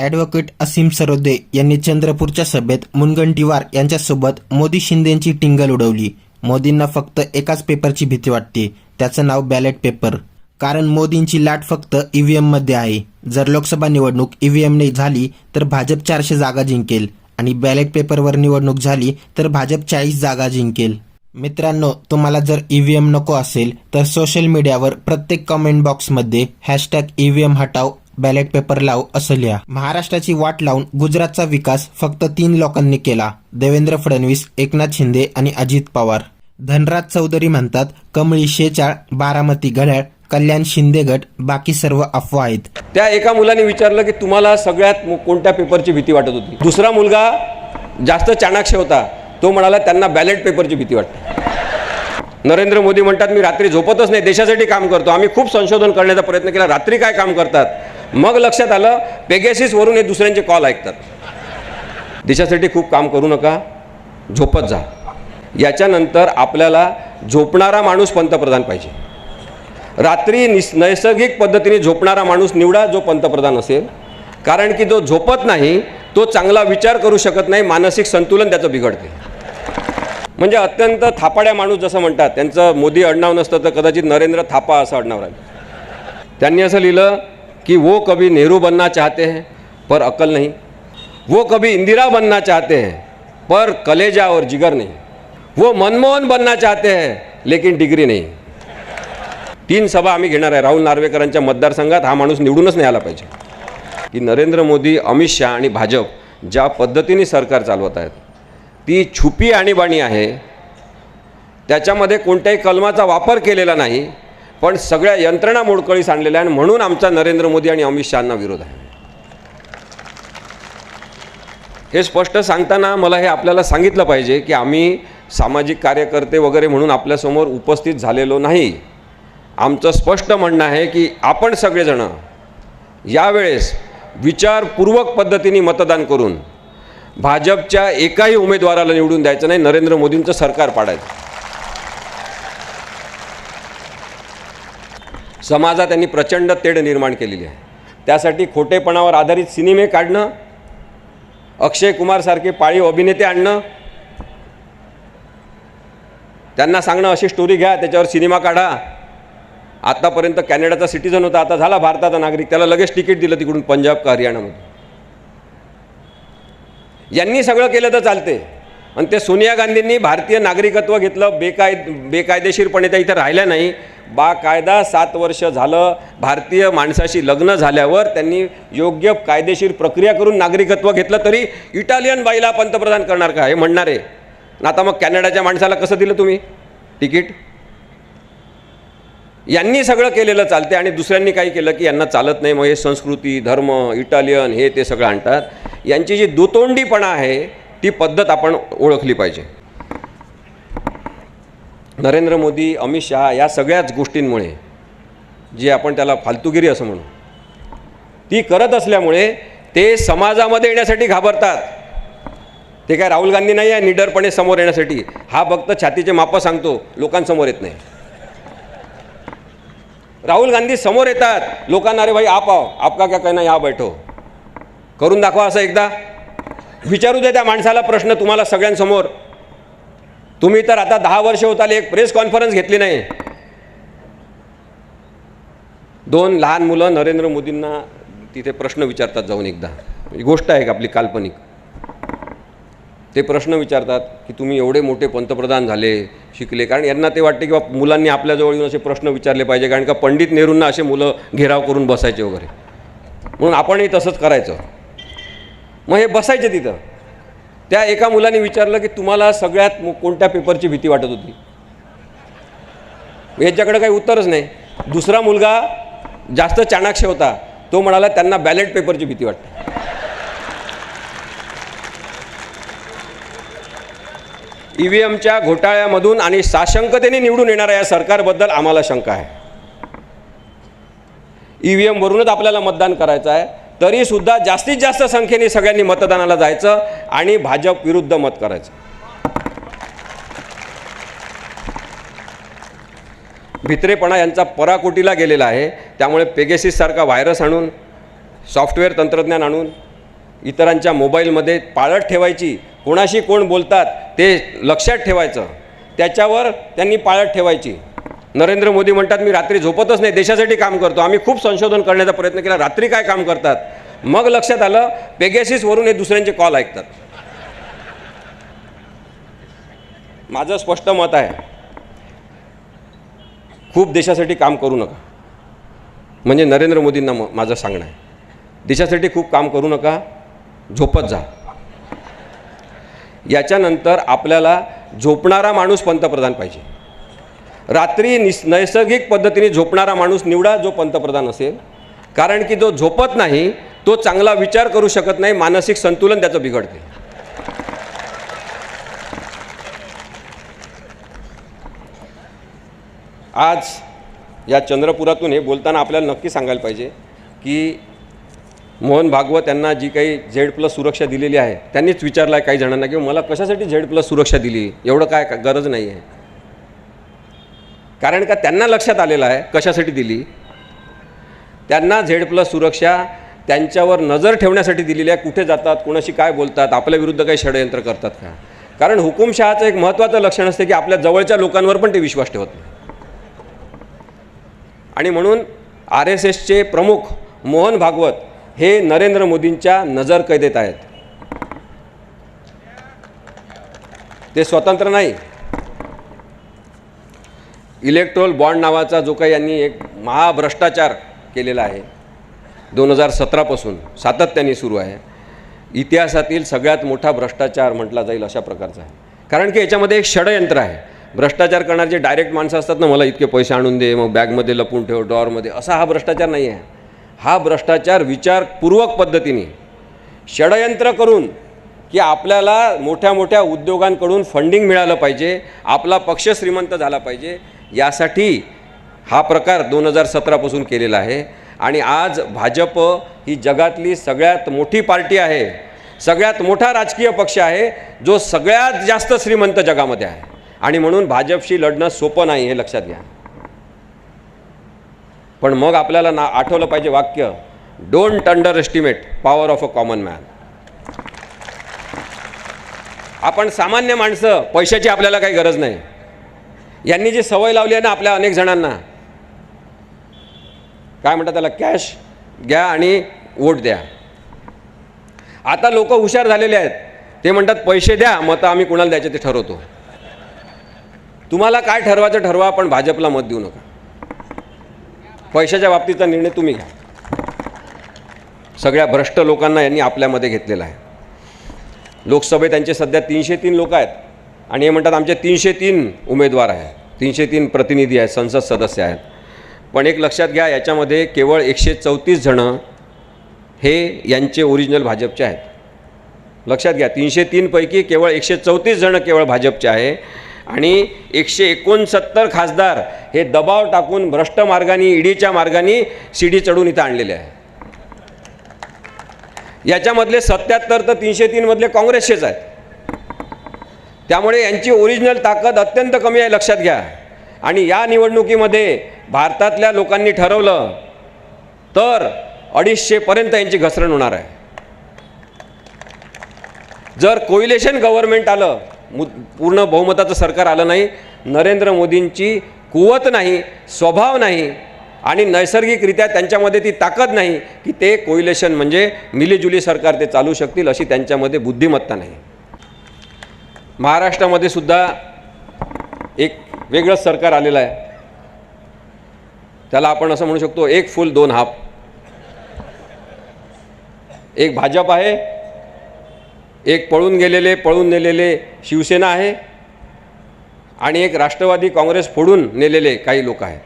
Advocate असीम सरोदे यांनी चंद्रपूरच्या सभेत मुनगंटीवार यांच्यासोबत मोदी शिंदेंची टिंगल उडवली. मोदींना फक्त एकाच पेपरची भीती वाटते. त्याचं नाव बॅलेट पेपर कारण मोदींची लाट फक्त ईव्हीएममध्ये आहे. जर लोकसभा निवडणूक ईव्हीएमने झाली तर भाजप चारशे जागा जिंकेल. आणि बॅलेट पेपरवर निवडणूक झाली तर भाजप चाळीस जागा जिंकेल. मित्रांनो तुम्हाला जर ईव्हीएम नको असेल तर सोशल मीडियावर प्रत्येक कमेंट बॉक्समध्ये हॅशटॅग ईव्हीएम हटाव बॅलेट पेपर लाव असं लिहा. महाराष्ट्राची वाट लावून गुजरातचा विकास फक्त तीन लोकांनी केला. देवेंद्र फडणवीस एकनाथ शिंदे आणि अजित पवार. धनराज चौधरी म्हणतात कमळी शेचाळ बारामती घड्याळ कल्याण शिंदे गट बाकी सर्व अफवा आहेत. त्या एका मुलाने विचारलं की तुम्हाला सगळ्यात मो- कोणत्या पेपरची भीती वाटत होती? दुसरा मुलगा जास्त चाणाक्ष होता. तो म्हणाला त्यांना बॅलेट पेपरची भीती वाटते. नरेंद्र मोदी म्हणतात मी रात्री झोपतच नाही देशासाठी काम करतो. आम्ही खूप संशोधन करण्याचा प्रयत्न केला. रात्री काय काम करतात? मग लक्षात आलं पेगेसिसवरून हे दुसऱ्यांचे कॉल ऐकतात. देशासाठी खूप काम करू नका झोपत जा. याच्यानंतर आपल्याला झोपणारा माणूस पंतप्रधान पाहिजे. रात्री निस नैसर्गिक पद्धतीने झोपणारा माणूस निवडा जो पंतप्रधान असेल. कारण की जो झोपत नाही तो चांगला विचार करू शकत नाही मानसिक संतुलन त्याचं बिघडते. म्हणजे अत्यंत थापाड्या माणूस जसं म्हणतात त्यांचं मोदी अडनाव नसतं तर कदाचित नरेंद्र थापा असं अडणाव राहिलं. त्यांनी असं लिहिलं की वो कभी नेहरू बनना चाहते हैं पर अकल नहीं। वो कभी इंदिरा बनना चाहते हैं पर कलेजा और जिगर नहीं। वो मनमोहन बनना चाहते हैं लेकिन डिग्री नहीं। तीन सभा आम्ही घेणार आहे राहुल नार्वेकरांच्या मतदारसंघात हा माणूस निवडूनच नाही आला पाहिजे. की नरेंद्र मोदी अमित शहा आणि भाजप ज्या पद्धतीने सरकार चालवत आहेत ती छुपी आणीबाणी आहे. त्याच्यामध्ये कोणत्याही कलमाचा वापर केलेला नाही. पण सगळ्या यंत्रणा मोडकळीस आणलेल्या आहे आणि म्हणून आमचा नरेंद्र मोदी आणि अमित शहांना विरोध आहे. हे स्पष्ट सांगताना मला हे आपल्याला सांगितलं पाहिजे की आम्ही सामाजिक कार्यकर्ते वगैरे म्हणून आपल्यासमोर उपस्थित झालेलो नाही. आमचं स्पष्ट म्हणणं आहे की आपण सगळेजणं यावेळेस विचारपूर्वक पद्धतीने मतदान करून भाजपच्या एकाही उमेदवाराला निवडून द्यायचं नाही नरेंद्र मोदींचं सरकार पाडायचं. समाजात त्यांनी प्रचंड तेढ निर्माण केलेली आहे. त्यासाठी खोटेपणावर आधारित सिनेमे काढणं अक्षय कुमारसारखे पाळीव अभिनेते आणणं त्यांना सांगणं अशी स्टोरी घ्या त्याच्यावर सिनेमा काढा. आत्तापर्यंत कॅनडाचा सिटीजन होता आता झाला भारताचा नागरिक त्याला लगेच तिकीट दिलं तिकडून पंजाब का हरियाणामध्ये. यांनी सगळं केलं तर चालते आणि ते सोनिया गांधींनी भारतीय नागरिकत्व घेतलं बेकायद बेकायदेशीरपणे त्या इथं राहिल्या नाही. बाकायदा सात वर्ष झालं भारतीय माणसाशी लग्न झाल्यावर त्यांनी योग्य कायदेशीर प्रक्रिया करून नागरिकत्व घेतलं तरी इटालियन बाईला पंतप्रधान करणार का? हे म्हणणार आहे. आता मग कॅनडाच्या माणसाला कसं दिलं तुम्ही? तिकीट? यांनी सगळं केलेलं चालते आणि दुसऱ्यांनी काही केलं की यांना चालत नाही. मग हे संस्कृती धर्म इटालियन हे ते सगळं आणतात. यांची जी दुतोंडीपणा आहे ती पद्धत आपण ओळखली पाहिजे. नरेंद्र मोदी अमित शहा या सगळ्याच गोष्टींमुळे जी आपण त्याला फालतुगिरी असं म्हणू ती करत असल्यामुळे ते समाजामध्ये येण्यासाठी घाबरतात. ते काय राहुल गांधी नाही आहे निडरपणे समोर येण्यासाठी? हा फक्त छातीचे मापं सांगतो लोकांसमोर येत नाही. राहुल गांधी समोर येतात लोकांना अरे भाई आप आओ आपका क्या कहना या बैठो. करून दाखवा असं एकदा. विचारू दे त्या माणसाला प्रश्न तुम्हाला सगळ्यांसमोर. तुम्ही तर आता दहा वर्ष होत आले एक प्रेस कॉन्फरन्स घेतली नाही. दोन लहान मुलं नरेंद्र मोदींना तिथे प्रश्न विचारतात जाऊन एकदा. गोष्ट आहे का आपली काल्पनिक. ते प्रश्न विचारतात की तुम्ही एवढे मोठे पंतप्रधान झाले शिकले. कारण यांना ते वाटते की बा मुलांनी आपल्याजवळ येऊन असे प्रश्न विचारले पाहिजे. कारण का पंडित नेहरूंना असे मुलं घेराव करून बसायचे वगैरे. म्हणून आपणही तसंच करायचं. मग हे बसायचे तिथं. त्या एका मुलाने विचारलं की तुम्हाला सगळ्यात कोणत्या पेपरची भीती वाटत होती? याच्याकडे काही उत्तरच नाही. दुसरा मुलगा जास्त चाणाक्ष होता. तो म्हणाला त्यांना बॅलेट पेपरची भीती वाटते. ई व्ही एमच्या घोटाळ्यामधून आणि साशंकतेने निवडून येणाऱ्या या सरकारबद्दल आम्हाला शंका आहे. ई व्ही एमवरूनच आपल्याला मतदान करायचं आहे. तरीसुद्धा जास्तीत जास्त संख्येने सगळ्यांनी मतदानाला जायचं आणि भाजप विरुद्ध मत करायचं. भित्रेपणा यांचा पराकोटीला गेलेला आहे. त्यामुळे पेगेसिससारखा व्हायरस आणून सॉफ्टवेअर तंत्रज्ञान आणून इतरांच्या मोबाईलमध्ये पाळत ठेवायची कोणाशी कोण बोलतात ते लक्षात ठेवायचं. त्याच्यावर त्यांनी पाळत ठेवायची. नरेंद्र मोदी म्हणतात मी रात्री झोपतच नाही देशासाठी काम करतो. आम्ही खूप संशोधन करण्याचा प्रयत्न केला. रात्री काय काम करतात? मग लक्षात आलं पेगॅसिसवरून हे दुसऱ्यांचे कॉल ऐकतात. माझं स्पष्ट मत आहे खूप देशासाठी काम करू नका. म्हणजे नरेंद्र मोदींना म माझं सांगणं आहे. देशासाठी खूप काम करू नका झोपत जा. याच्यानंतर आपल्याला झोपणारा माणूस पंतप्रधान पाहिजे. रात्री निस नैसर्गिक पद्धतीने झोपणारा माणूस निवडा जो पंतप्रधान असेल. कारण की जो झोपत नाही तो चांगला विचार करू शकत नाही मानसिक संतुलन त्याचं बिघडते. आज या चंद्रपुरातून हे बोलताना आपल्याला नक्की सांगायला पाहिजे की मोहन भागवत यांना जी काही झेड प्लस सुरक्षा दिलेली आहे त्यांनीच विचारलं आहे काही जणांना की मला कशासाठी झेड प्लस सुरक्षा दिली? एवढं काय गरज नाही आहे. कारण का त्यांना लक्षात आलेलं आहे कशासाठी दिली? त्यांना झेड प्लस सुरक्षा त्यांच्यावर नजर ठेवण्यासाठी दिलेली आहे कुठे जातात कोणाशी काय बोलतात आपल्या विरुद्ध काही षडयंत्र करतात का? कारण हुकुमशहाचं एक महत्त्वाचं लक्षण असतं की आपल्या जवळच्या लोकांवर पण ते विश्वास ठेवत नाही. आणि म्हणून आर एस एसचे प्रमुख मोहन भागवत हे नरेंद्र मोदींच्या नजर कैदेत आहेत. ते स्वतंत्र नाही. इलेक्ट्रोल बॉन्ड नावाचा जो काही यांनी एक महाभ्रष्टाचार केलेला आहे दोन हजार सतरापासून सातत्याने सुरू आहे. इतिहासातील सगळ्यात मोठा भ्रष्टाचार म्हटला जाईल अशा प्रकारचा आहे. कारण की याच्यामध्ये एक षडयंत्र आहे. भ्रष्टाचार करणारे जे डायरेक्ट माणसं असतात ना मला इतके पैसे आणून दे मग बॅगमध्ये लपून ठेव डॉरमध्ये असा हा भ्रष्टाचार नाही आहे. हा भ्रष्टाचार विचारपूर्वक पद्धतीने षडयंत्र करून की आपल्याला मोठ्या मोठ्या उद्योगांकडून फंडिंग मिळालं पाहिजे आपला पक्ष श्रीमंत झाला पाहिजे यासाठी हा प्रकार दोन हजार सतरापासून केलेला आहे. आणि आज भाजप ही जगातली सगळ्यात मोठी पार्टी आहे सगळ्यात मोठा राजकीय पक्ष आहे जो सगळ्यात जास्त श्रीमंत जगामध्ये आहे. आणि म्हणून भाजपशी लढणं सोपं नाही हे लक्षात घ्या. पण मग आपल्याला ना आठवलं पाहिजे वाक्य don't underestimate power of a common man आपण सामान्य माणसं पैशाची आपल्याला काही गरज नाही. यांनी जी सवय लावली आहे ना आपल्या अनेक जणांना काय म्हणतात त्याला? कॅश घ्या आणि वोट द्या. आता लोक हुशार झालेले आहेत. ते म्हणतात पैसे द्या मतं आम्ही कुणाला द्यायचे ते ठरवतो. तुम्हाला काय ठरवायचं ठरवा पण भाजपला मत देऊ नका. पैशाच्या बाबतीचा निर्णय तुम्ही घ्या. सगळ्या भ्रष्ट लोकांना यांनी आपल्यामध्ये घेतलेला आहे. लोकसभेत त्यांचे सध्या तीनशे तीन लोक आहेत. आणि हे म्हणतात आमचे तीनशे तीन उमेदवार आहेत. तीनशे तीन प्रतिनिधी आहेत संसद सदस्य आहेत. पण एक लक्षात घ्या याच्यामध्ये केवळ एकशे चौतीस जणं हे यांचे ओरिजिनल भाजपचे आहेत. लक्षात घ्या तीनशे तीनपैकी केवळ एकशे चौतीस जणं केवळ भाजपचे आहे. आणि एकशे एकोणसत्तर खासदार हे दबाव टाकून भ्रष्ट मार्गाने ईडीच्या मार्गाने शिडी चढून इथं आणलेले आहे. याच्यामधले सत्याहत्तर तर तीनशे तीनमधले काँग्रेसचेच आहेत. त्यामुळे यांची ओरिजिनल ताकद अत्यंत कमी आहे लक्षात घ्या. आणि या निवडणुकीमध्ये भारतातल्या लोकांनी ठरवलं तर अडीचशेपर्यंत यांची घसरण होणार आहे. जर कोइलेशन गव्हर्नमेंट आलं मु पूर्ण बहुमताचं सरकार आलं नाही नरेंद्र मोदींची कुवत नाही स्वभाव नाही आणि नैसर्गिकरित्या त्यांच्यामध्ये ती ताकद नाही की ते कोइलेशन म्हणजे मिलीजुली सरकार ते चालू शकतील अशी त्यांच्यामध्ये बुद्धिमत्ता नाही. महाराष्ट्रामध्ये सुद्धा एक वेगळंच सरकार आलेलं आहे. त्याला आपण असं म्हणू शकतो एक फुल दोन हाफ एक भाजप आहे एक पळून गेलेले पळून नेलेले शिवसेना आहे आणि एक राष्ट्रवादी काँग्रेस फोडून नेलेले काही लोक आहेत.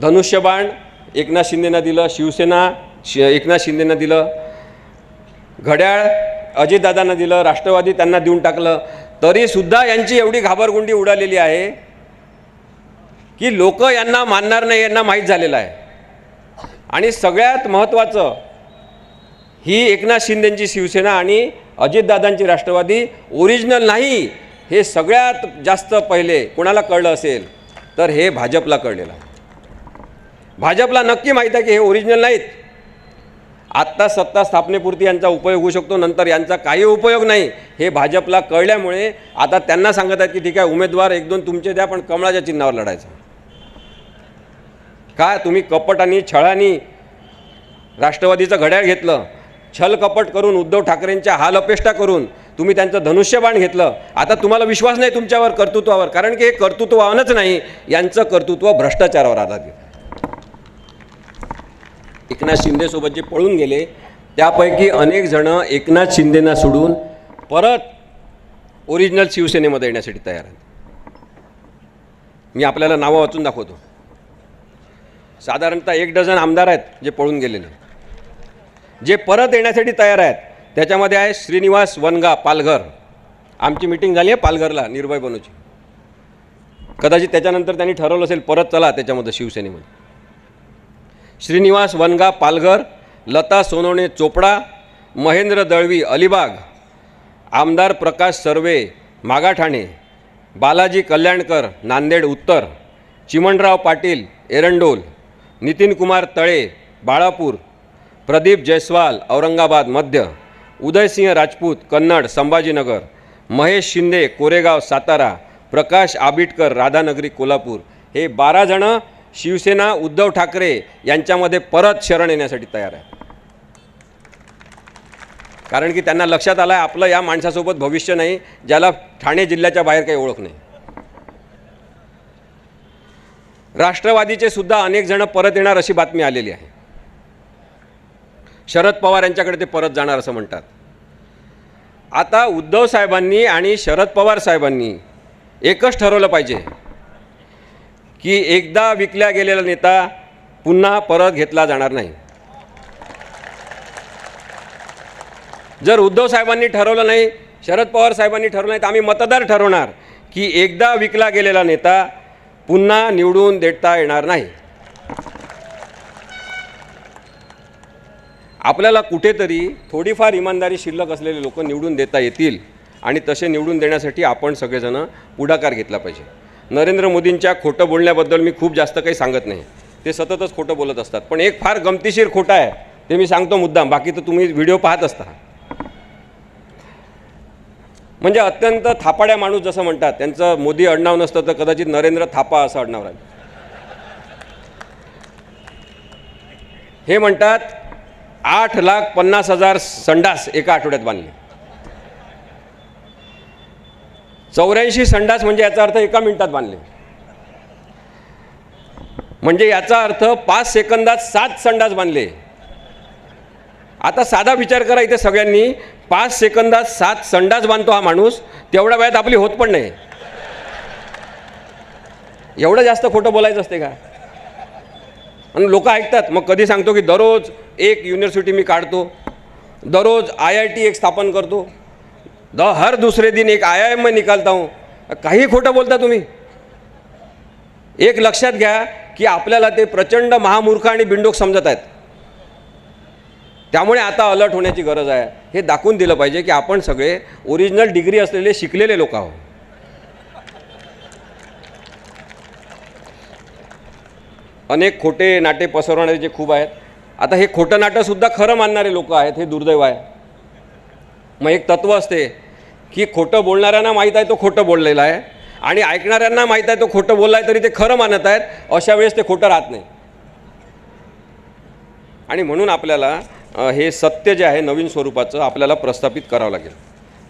धनुष्यबाण एकनाथ शिंदेनं दिलं शिवसेना शि एकनाथ शिंदेनं दिलं. घड्याळ अजितदादांना दिलं राष्ट्रवादी त्यांना देऊन टाकलं. तरीसुद्धा यांची एवढी घाबरगुंडी उडालेली आहे की लोक यांना मानणार नाही यांना माहीत झालेलं आहे. आणि सगळ्यात महत्त्वाचं ही एकनाथ शिंदेंची शिवसेना आणि अजितदादांची राष्ट्रवादी ओरिजिनल नाही हे सगळ्यात जास्त पहिले कोणाला कळलं असेल तर हे भाजपला कळलेलं आहे. भाजपला नक्की माहीत आहे की हे ओरिजिनल नाहीत. आत्ता सत्ता स्थापनेपुरती यांचा उपयोग होऊ शकतो नंतर यांचा काही उपयोग नाही हे भाजपला कळल्यामुळे आता त्यांना सांगत आहेत की ठीक आहे उमेदवार एक दोन तुमचे द्या पण कमळाच्या चिन्हावर लढायचं काय तुम्ही कपट आणि छळानी राष्ट्रवादीचं घड्याळ घेतलं छल कपट करून उद्धव ठाकरेंच्या हाल अपेष्टा करून तुम्ही त्यांचं धनुष्यबाण घेतलं आता तुम्हाला विश्वास नाही तुमच्यावर कर्तृत्वावर कारण की हे कर्तृत्वानच नाही यांचं कर्तृत्व भ्रष्टाचारावर आधारित आहे. एकनाथ शिंदेसोबत जे पळून गेले त्यापैकी अनेक जणं एकनाथ शिंदेना सोडून परत ओरिजिनल शिवसेनेमध्ये येण्यासाठी तयार आहेत. मी आपल्याला नावं वाचून दाखवतो. साधारणतः एक डझन आमदार आहेत जे पळून गेलेले. जे परत येण्यासाठी तयार आहेत त्याच्यामध्ये आहे श्रीनिवास वनगा पालघर. आमची मिटिंग झाली आहे पालघरला निर्भय बनूची. कदाचित त्याच्यानंतर त्यांनी ठरवलं असेल परत चला त्याच्यामध्ये शिवसेनेमध्ये. श्रीनिवास वनगा पालघर लता सोनवणे चोपडा महेंद्र दळवी अलिबाग आमदार प्रकाश सर्वे मागाठाणे बालाजी कल्याणकर नांदेड उत्तर चिमणराव पाटील एरंडोल नितीन कुमार तळे बाळापूर प्रदीप जयस्वाल औरंगाबाद मध्य उदयसिंह राजपूत कन्नड संभाजीनगर महेश शिंदे कोरेगाव सातारा प्रकाश आबिटकर राधानगरी कोल्हापूर हे बारा जणं शिवसेना उद्धव ठाकरे यांच्यामध्ये परत शरण येण्यासाठी तयार आहे. कारण की त्यांना लक्षात आलं आहे आपलं या माणसासोबत भविष्य नाही ज्याला ठाणे जिल्ह्याच्या बाहेर काही ओळख नाही. राष्ट्रवादीचे सुद्धा अनेक जण परत येणार अशी बातमी आलेली आहे. शरद पवार यांच्याकडे ते परत जाणार असं म्हणतात. आता उद्धव साहेबांनी आणि शरद पवार साहेबांनी एकच ठरवलं पाहिजे की एकदा विकल्या गेलेला नेता पुन्हा परत घेतला जाणार नाही. जर उद्धव साहेबांनी ठरवलं नाही शरद पवार साहेबांनी ठरवलं नाही तर आम्ही मतदार ठरवणार की एकदा विकला गेलेला नेता पुन्हा निवडून देता येणार नाही. आपल्याला कुठेतरी थोडीफार इमानदारी शिल्लक असलेले लोक निवडून देता येतील आणि तसे निवडून देण्यासाठी आपण सगळेजण पुढाकार घेतला पाहिजे. नरेंद्र मोदींच्या खोटं बोलण्याबद्दल मी खूप जास्त काही सांगत नाही. ते सततच खोटं बोलत असतात. पण एक फार गमतीशीर खोटं आहे ते मी सांगतो मुद्दाम. बाकी तर तुम्ही व्हिडिओ पाहत असता. म्हणजे अत्यंत थापाड्या माणूस जसं म्हणतात त्यांचं मोदी अडनाव नसतं तर कदाचित नरेंद्र थापा असं अडनाव राहील. हे म्हणतात आठ लाख पन्नास हजार संडास एका आठवड्यात बांधले. चौऱ्याऐंशी संडास म्हणजे याचा अर्थ एका मिनिटात बांधले. म्हणजे याचा अर्थ पाच सेकंदात सात संडास बांधले. आता साधा विचार करा इथे सगळ्यांनी पाच सेकंदात सात संडास बांधतो हा माणूस तेवढ्या वेळात आपली होत पण नाही. एवढं जास्त खोटं बोलायचं असते का? आणि लोक ऐकतात मग कधी सांगतो की दररोज एक युनिव्हर्सिटी मी काढतो दररोज आय आय टी एक स्थापन करतो. द हर दुसरे दिन एक आय आय निकालता हूँ। काही खोटं बोलता तुम्ही? एक लक्षात घ्या की आपल्याला ते प्रचंड महामूर्ख आणि बिंडोक समजत आहेत। त्यामुळे आता अलर्ट होण्याची गरज आहे। हे दाखवून दिलं पाहिजे की आपण सगळे ओरिजिनल डिग्री असलेले शिकलेले लोक आहोत। अनेक खोटे नाटे पसरवणारे जे खूप आहेत। आता हे खोटं नाटंसुद्धा खरं मानणारे लोक आहेत हे दुर्दैव आहे। मग एक तत्त्व असते की खोटं बोलणाऱ्यांना माहीत आहे तो खोटं बोललेला आहे आणि ऐकणाऱ्यांना माहीत आहे तो खोटं बोलला आहे तरी ते खरं मानत आहेत अशा वेळेस ते खोटं राहत नाही. आणि म्हणून आपल्याला हे सत्य जे आहे नवीन स्वरूपाचं आपल्याला प्रस्थापित करावं लागेल.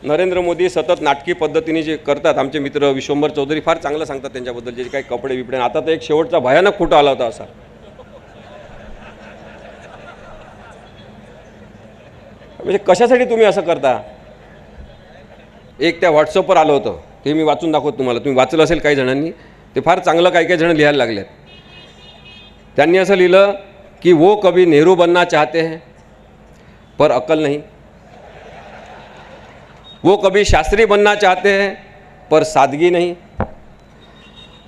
नरेंद्र मोदी सतत नाटकी पद्धतीने जे करतात आमचे मित्र विश्वंभर चौधरी फार चांगलं सांगतात त्यांच्याबद्दल जे काही कपडे बिपडे आता तर एक शेवटचा भयानक फोटो आला होता असा. म्हणजे कशासाठी तुम्ही असं करता? एक त्या व्हॉट्सअपवर आलं होतं. ते मी वाचून दाखवत तुम्हाला. तुम्ही वाचलं असेल काही जणांनी. ते फार चांगलं काही काही जण लिहायला लागलेत. त्यांनी असं लिहिलं की वो कभी नेहरू बनना चाहते हैं पर अक्कल नहीं. वो कभी शास्त्री बनना चाहते हैं पर सादगी नहीं.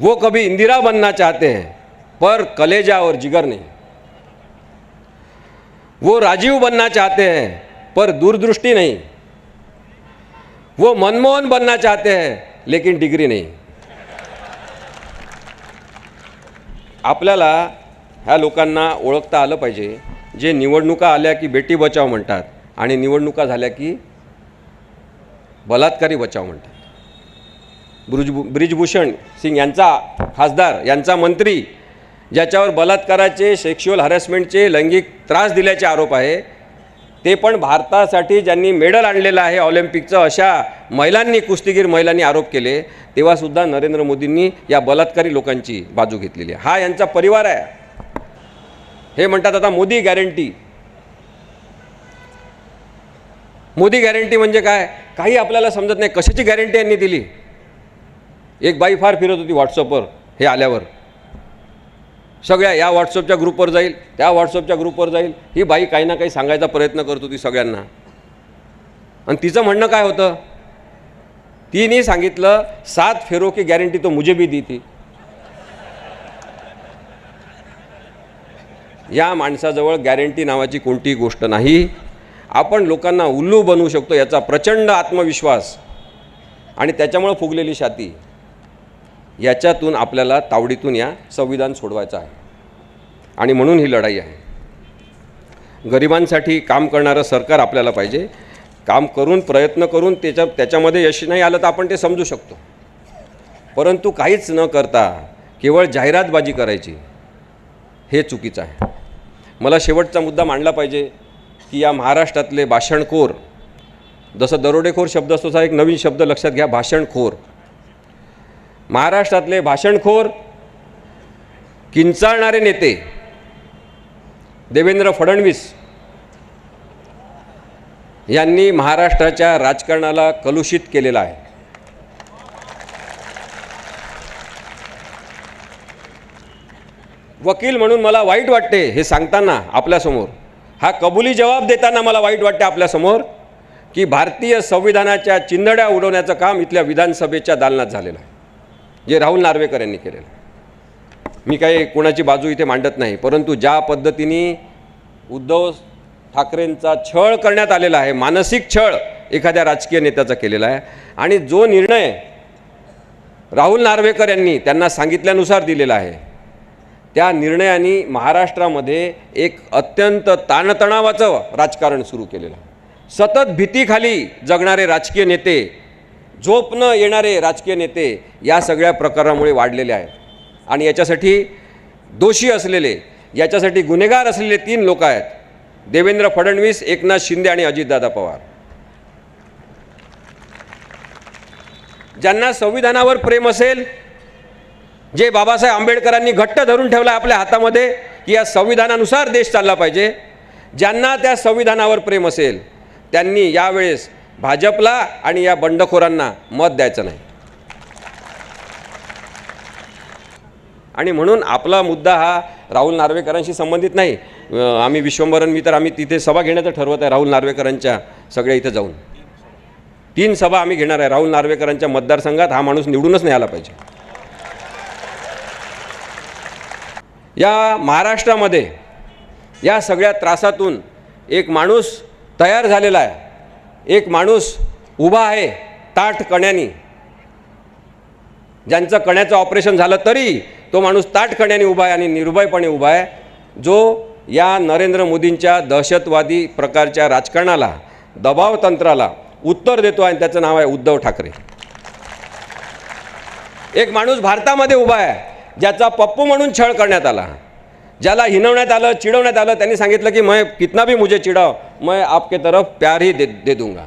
वो कभी इंदिरा बनना चाहते हैं पर कलेजा और जिगर नहीं. वो राजीव बनना चाहते हैं पर दूरदृष्टि नहीं। वो मनमोहन बनना चाहते हैं लेकिन डिग्री नहीं। आपल्याला ह्या लोकांना ओळखता आलं पाहिजे जे निवडणुका आल्या की बेटी बचाव म्हणतात आणि निवडणुका झाल्या की बलात्कारी बचाव म्हणतात. ब्रुज ब्रिजभूषण सिंग यांचा खासदार यांचा मंत्री ज्याच्यावर बलात्काराचे सेक्शुअल हॅरॅसमेंटचे लैंगिक त्रास दिल्याचे आरोप आहे ते पण भारतासाठी ज्यांनी मेडल आणलेलं आहे ऑलिम्पिकचं अशा महिलांनी कुस्तीगीर महिलांनी आरोप केले तेव्हासुद्धा नरेंद्र मोदींनी या बलात्कारी लोकांची बाजू घेतलेली आहे. हा यांचा परिवार आहे. हे म्हणतात आता मोदी गॅरंटी मोदी गॅरंटी म्हणजे काय? काही आपल्याला समजत नाही कशाची गॅरंटी यांनी दिली. एक बाई फार फिरत होती व्हॉट्सअपवर हे आल्यावर. सगळ्या या व्हॉट्सअपच्या ग्रुपवर जाईल त्या व्हॉट्सअपच्या ग्रुपवर जाईल. ही बाई काही ना काही सांगायचा प्रयत्न करत होती सगळ्यांना. आणि तिचं म्हणणं काय होतं? तिने सांगितलं सात फेरो की गॅरंटी तो मुझे भी दी ती या माणसाजवळ गॅरंटी नावाची कोणतीही गोष्ट नाही. आपण लोकांना उल्लू बनवू शकतो याचा प्रचंड आत्मविश्वास. आणि त्याच्यामुळं फुगलेली छाती. याच्यातून आपल्याला तावडीतून या संविधान सोडवायचं आहे. आणि म्हणून ही लढाई आहे. गरिबांसाठी काम करणारं सरकार आपल्याला पाहिजे. काम करून प्रयत्न करून त्याच्या त्याच्यामध्ये यश नाही आलं तर आपण ते समजू शकतो. परंतु काहीच न करता केवळ जाहिरातबाजी करायची हे चुकीचं आहे. मला शेवटचा मुद्दा मांडला पाहिजे की या महाराष्ट्रातले भाषणखोर जसं दरोडेखोर शब्द असतो एक नवीन शब्द लक्षात घ्या भाषणखोर. महाराष्ट्रातले भाषणखोर किंचाळणारे नेते देवेंद्र फडणवीस यांनी महाराष्ट्राच्या राजकारणाला कलुषित केलेलं आहे. वकील म्हणून मला वाईट वाटते हे सांगताना आपल्यासमोर. हा कबुली जबाब देताना मला वाईट वाटते आपल्यासमोर की भारतीय संविधानाच्या चिंदड्या उडवण्याचं काम इथल्या विधानसभेच्या दालनात झालेलं आहे. जे राहुल नार्वेकर यांनी केलेलं. मी काही कोणाची बाजू इथे मांडत नाही परंतु ज्या पद्धतीने उद्धव ठाकरेंचा छळ करण्यात आलेला आहे मानसिक छळ एखाद्या राजकीय नेत्याचा केलेला आहे आणि जो निर्णय राहुल नार्वेकर यांनी त्यांना सांगितल्यानुसार दिलेला आहे त्या निर्णयाने महाराष्ट्रामध्ये एक अत्यंत ताणतणावाचं राजकारण सुरू केलेलं आहे. सतत भीतीखाली जगणारे राजकीय नेते झोप न येणारे राजकीय नेते या सगळ्या प्रकारामुळे वाढलेले आहेत. आणि याच्यासाठी दोषी असलेले याच्यासाठी गुन्हेगार असलेले तीन लोक आहेत. देवेंद्र फडणवीस एकनाथ शिंदे आणि अजितदादा पवार. ज्यांना संविधानावर प्रेम असेल जे बाबासाहेब आंबेडकरांनी घट्ट धरून ठेवलं आपल्या हातामध्ये की या संविधानानुसार देश चालला पाहिजे. ज्यांना त्या संविधानावर प्रेम असेल त्यांनी यावेळेस भाजपला आणि या बंडखोरांना मत द्यायचं नाही. आणि म्हणून आपला मुद्दा हा राहुल नार्वेकरांशी संबंधित नाही. आम्ही विश्वंभरन मी तर आम्ही तिथे सभा घेण्याचं ठरवत आहे राहुल नार्वेकरांच्या सगळ्या इथं जाऊन. तीन सभा आम्ही घेणार आहे राहुल नार्वेकरांच्या मतदारसंघात हा माणूस निवडूनच नाही आला पाहिजे. या महाराष्ट्रामध्ये या सगळ्या त्रासातून एक माणूस तयार झालेला आहे. एक माणूस उभा आहे ताठ कण्यानी. ज्यांचं कण्याचं ऑपरेशन झालं तरी तो माणूस ताठ कण्याने उभा आहे आणि निर्भयपणे उभा आहे. जो या नरेंद्र मोदींच्या दहशतवादी प्रकारच्या राजकारणाला दबाव तंत्राला उत्तर देतो आहे आणि त्याचं नाव आहे उद्धव ठाकरे. एक माणूस भारतामध्ये उभा आहे ज्याचा पप्पू म्हणून छळ करण्यात आला. ज्याला हिनवण्यात आलं चिडवण्यात आलं त्यांनी सांगितलं की मैं कितना भी मुझे चिडाव मैं आपके तरफ प्यार ही दे दे दूंगा.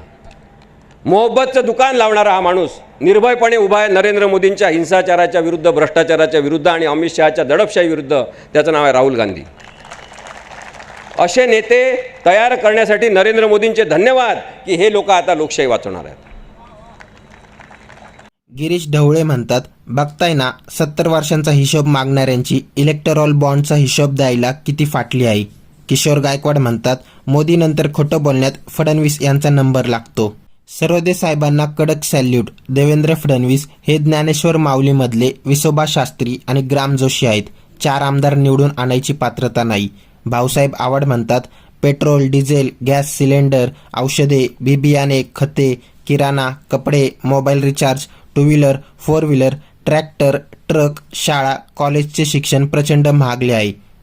मोहब्बतचं दुकान लावणारा हा माणूस निर्भयपणे उभा आहे नरेंद्र मोदींच्या हिंसाचाराच्या विरुद्ध भ्रष्टाचाराच्या विरुद्ध आणि अमित शहाच्या दडपशाही विरुद्ध. त्याचं नाव आहे राहुल गांधी. असे नेते तयार करण्यासाठी नरेंद्र मोदींचे धन्यवाद की हे लोक आता लोकशाही वाचवणार आहेत. गिरीश ढवळे म्हणतात बघताय ना सत्तर वर्षांचा हिशोब मागणाऱ्यांची इलेक्टरॉल बॉन्डचा हिशोब द्यायला किती फाटली आहे. किशोर गायकवाड म्हणतात मोदीनंतर खोटं बोलण्यात फडणवीस यांचा नंबर लागतो. सरोदे साहेबांना कडक सॅल्यूट देवेंद्र फडणवीस हे ज्ञानेश्वर माऊलीमधले विसोबा शास्त्री आणि ग्राम जोशी आहेत. चार आमदार निवडून आणायची पात्रता नाही. भाऊसाहेब आवड म्हणतात पेट्रोल डिझेल गॅस सिलेंडर औषधे बी बियाणे खते किराणा कपडे mobile recharge two wheeler four wheeler tractor truck शाळा कॉलेजचे शिक्षण प्रचंड महागले आहे.